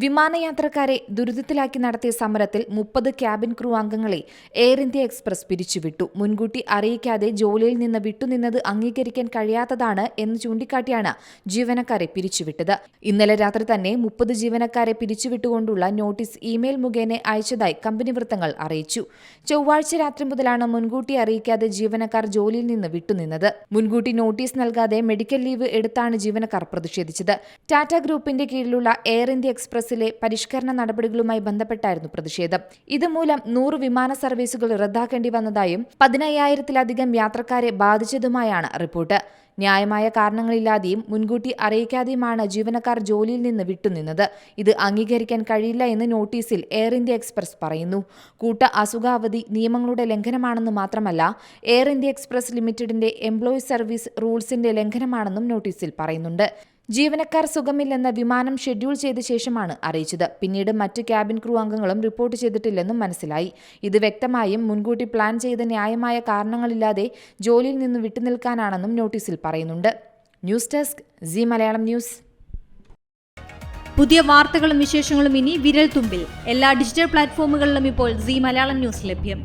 വിമാനയാത്രക്കാരെ ദുരിതത്തിലാക്കി നടത്തിയ സമരത്തിൽ മുപ്പത് ക്യാബിൻ ക്രൂ അംഗങ്ങളെ എയർ ഇന്ത്യ എക്സ്പ്രസ് പിരിച്ചുവിട്ടു. മുൻകൂട്ടി അറിയിക്കാതെ ജോലിയിൽ നിന്ന് വിട്ടുനിന്നത് അംഗീകരിക്കാൻ കഴിയാത്തതാണ് എന്ന് ചൂണ്ടിക്കാട്ടിയാണ് ജീവനക്കാരെ പിരിച്ചുവിട്ടത്. ഇന്നലെ രാത്രി തന്നെ മുപ്പത് ജീവനക്കാരെ പിരിച്ചുവിട്ടുകൊണ്ടുള്ള നോട്ടീസ് ഇമെയിൽ മുഖേന അയച്ചതായി കമ്പനി വൃത്തങ്ങൾ അറിയിച്ചു. ചൊവ്വാഴ്ച രാത്രി മുതലാണ് മുൻകൂട്ടി അറിയിക്കാതെ ജീവനക്കാർ ജോലിയിൽ നിന്ന് വിട്ടുനിന്നത്. മുൻകൂട്ടി നോട്ടീസ് നൽകാതെ മെഡിക്കൽ ലീവ് എടുത്താണ് ജീവനക്കാർ പ്രതിഷേധിച്ചത്. ടാറ്റ ഗ്രൂപ്പിന്റെ കീഴിലുള്ള എയർ ഇന്ത്യ എക്സ്പ്രസിലെ പരിഷ്കരണ നടപടികളുമായി ബന്ധപ്പെട്ടായിരുന്നു പ്രതിഷേധം. ഇതുമൂലം നൂറ് വിമാന സർവീസുകൾ റദ്ദാക്കേണ്ടി വന്നതായും പതിനയ്യായിരത്തിലധികം യാത്രക്കാരെ ബാധിച്ചതുമായാണ് റിപ്പോർട്ട്. ന്യായമായ കാരണങ്ങളില്ലാതെയും മുൻകൂട്ടി അറിയിക്കാതെയുമാണ് ജീവനക്കാർ ജോലിയിൽ നിന്ന് വിട്ടുനിന്നത്. ഇത് അംഗീകരിക്കാൻ കഴിയില്ല എന്ന് നോട്ടീസിൽ എയർ ഇന്ത്യ എക്സ്പ്രസ് പറയുന്നു. കൂട്ട അസുഖാവധി നിയമങ്ങളുടെ ലംഘനമാണെന്ന് മാത്രമല്ല എയർ ഇന്ത്യ എക്സ്പ്രസ് ലിമിറ്റഡിന്റെ എംപ്ലോയി സർവീസ് റൂൾസിന്റെ ലംഘനമാണെന്നും നോട്ടീസിൽ പറയുന്നുണ്ട്. ജീവനക്കാർ സുഖമില്ലെന്ന് വിമാനം ഷെഡ്യൂൾ ചെയ്ത ശേഷമാണ് അറിയിച്ചത്. പിന്നീട് മറ്റ് ക്യാബിൻ ക്രൂ അംഗങ്ങളും റിപ്പോർട്ട് ചെയ്തിട്ടില്ലെന്നും മനസ്സിലായി. ഇത് വ്യക്തമായും മുൻകൂട്ടി പ്ലാൻ ചെയ്ത ന്യായമായ കാരണങ്ങളില്ലാതെ ജോലിയിൽ നിന്ന് വിട്ടുനിൽക്കാനാണെന്നും നോട്ടീസിൽ പറയുന്നുണ്ട്. News desk Zee Malayalam news. പുതിയ വാർത്തകളും വിശേഷങ്ങളും ഇനി വിരൽ തുമ്പിൽ എല്ലാ ഡിജിറ്റൽ പ്ലാറ്റ്ഫോമുകളിലും ഇപ്പോൾ സി മലയാളം ന്യൂസ് ലഭ്യം.